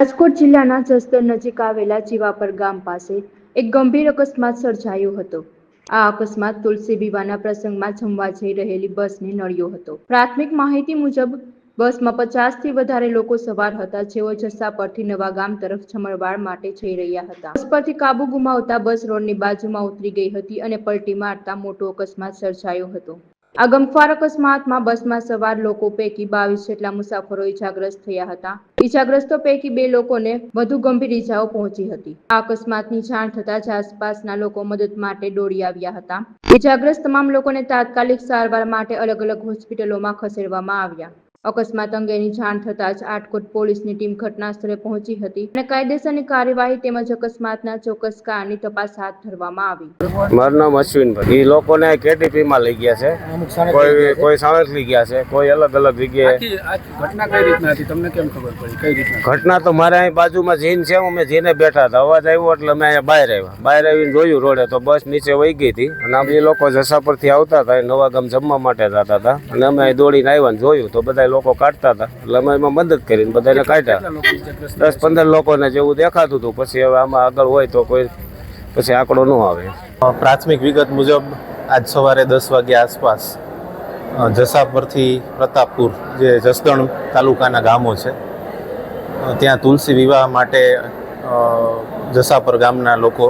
રાજકોટ જિલ્લાના જસદણ નજીક આવેલા જીવાપર ગામ પાસે એક ગંભીર અકસ્માત સર્જાયો હતો. આ અકસ્માત તુલસી વિવાહના પ્રસંગમાં જમવા જઈ રહેલી બસને નડ્યો હતો. પ્રાથમિક માહિતી મુજબ, બસમાં પચાસથી વધારે લોકો સવાર હતા, જેઓ જસા પરથી નવા ગામ તરફ જમણવાર માટે જઈ રહ્યા હતા. બસ પરથી કાબુ ગુમાવતા બસ રોડની બાજુમાં ઉતરી ગઈ હતી અને પલટી મારતા મોટો અકસ્માત સર્જાયો હતો. આ ગમખ્વાર અકસ્માતમાં બસમાં સવાર લોકો પૈકી બાવીસ જેટલા મુસાફરો ઈજાગ્રસ્ત થયા હતા. ઈજાગ્રસ્તો પૈકી બે લોકોને વધુ ગંભીર ઈજાઓ પહોંચી હતી. આ અકસ્માતની જાણ થતાં જ આસપાસના લોકો મદદ માટે દોડી આવ્યા હતા. ઈજાગ્રસ્ત તમામ લોકોને તાત્કાલિક સારવાર માટે અલગ અલગ હોસ્પિટલોમાં ખસેડવામાં આવ્યા. અકસ્માત અંગેની જાણ થતાં જ આટકોટ પોલીસની ટીમ ઘટના સ્થળે પહોંચી હતી અને કાયદેસરની કાર્યવાહી તેમજ અકસ્માતના ચોક્કસ કારણની તપાસ હાથ ધરવામાં આવી. મારું નામ અશ્વિનભાઈ એ લોકોને કેટીપીમાં લઈ ગયા છે. કોઈ કોઈ સાવંતલી ગયા છે. કોઈ અલગ અલગ જગ્યાએ. ઘટના કઈ રીતના હતી? તમને કેમ ખબર પડી? કઈ રીતના? ઘટના તો મારા અહીં બાજુમાં જીન છે. અમે જીને બેઠા હતા. અવાજ આવ્યો એટલે અમે અહીંયા બહાર આવ્યા. બહાર આવીને જોયું રોડે તો બસ નીચે વહી ગઈ હતી. અને આમ એ લોકો જસા પરથી આવતા હતા. એ નવા ગામ જમવા માટે જતા હતા. અને અમે દોડીને આવ્યા ને જોયું. તો બધા લોકો કાઢતા હતા. એટલે અમે એમાં મદદ કરીને બધાને કાઢ્યા. દસ પંદર લોકોને જેવું દેખાતું હતું. પછી હવે આમાં આગળ હોય તો કોઈ પછી આંકડો ન આવે. પ્રાથમિક વિગત મુજબ આજ સવારે દસ વાગ્યા આસપાસ જસાપરથી પ્રતાપપુર જે જસદણ તાલુકાના ગામો છે ત્યાં તુલસી વિવાહ માટે જસાપર ગામના લોકો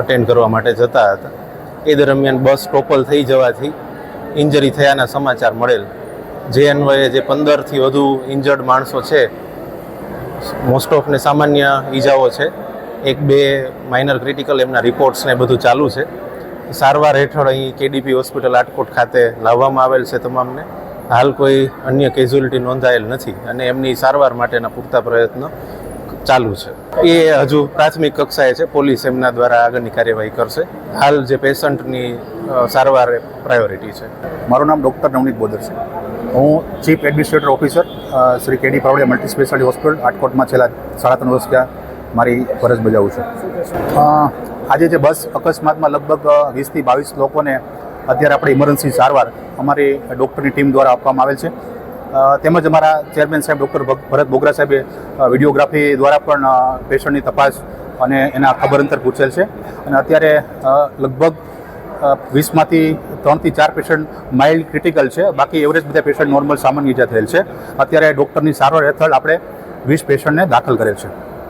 અટેન્ડ કરવા માટે જતા હતા. એ દરમિયાન બસ ટોપલ થઈ જવાથી ઇન્જરી થયાના સમાચાર મળેલ. જે અન્વયે જે પંદરથી વધુ ઇન્જર્ડ માણસો છે મોસ્ટ ઓફને સામાન્ય ઈજાઓ છે. એક, બે માઇનર ક્રિટિકલ એમના રિપોર્ટ્સ ને બધું ચાલુ છે. સારવાર હેઠળ અહીં કેડીપી હોસ્પિટલ આટકોટ ખાતે લાવવામાં આવેલ છે તમામને. હાલ કોઈ અન્ય કેઝ્યુલિટી નોંધાયેલ નથી અને એમની સારવાર માટેના પૂરતા પ્રયત્નો ચાલુ છે. એ હજુ પ્રાથમિક કક્ષાએ છે, પોલીસ એમના દ્વારા આગળની કાર્યવાહી કરશે. હાલ જે પેશન્ટની સારવાર પ્રાયોરિટી છે. મારું નામ ડૉક્ટર નવનીત બોદર છે. હું chief administrator officer Shri K D Pavadiya multi speciality hospital રાજકોટમાં છેલ્લા સાડા ત્રણ વર્ષ ત્યાં મારી ફરજ બજાવું છું. આજે જે બસ અકસ્માતમાં લગભગ વીસથી બાવીસ લોકોને અત્યારે આપણે ઇમરજન્સી સારવાર અમારી ડૉક્ટરની ટીમ દ્વારા આપવામાં આવેલ છે. તેમજ અમારા ચેરમેન સાહેબ ડૉક્ટર ભરત બોગરા સાહેબે વિડીયોગ્રાફી દ્વારા પણ પેશન્ટની તપાસ અને એના ખબર અંતર પૂછેલ છે. અને અત્યારે લગભગ વીસમાંથી ત્રણથી ચાર પેશન્ટ માઇલ્ડ ક્રિટિકલ છે. બાકી એવરેજ બધા પેશન્ટ નોર્મલ સામાન્ય ઈજા થયેલ છે. અત્યારે ડૉક્ટરની સારવાર હેઠળ આપણે વીસ પેશન્ટને દાખલ કરેલ છે.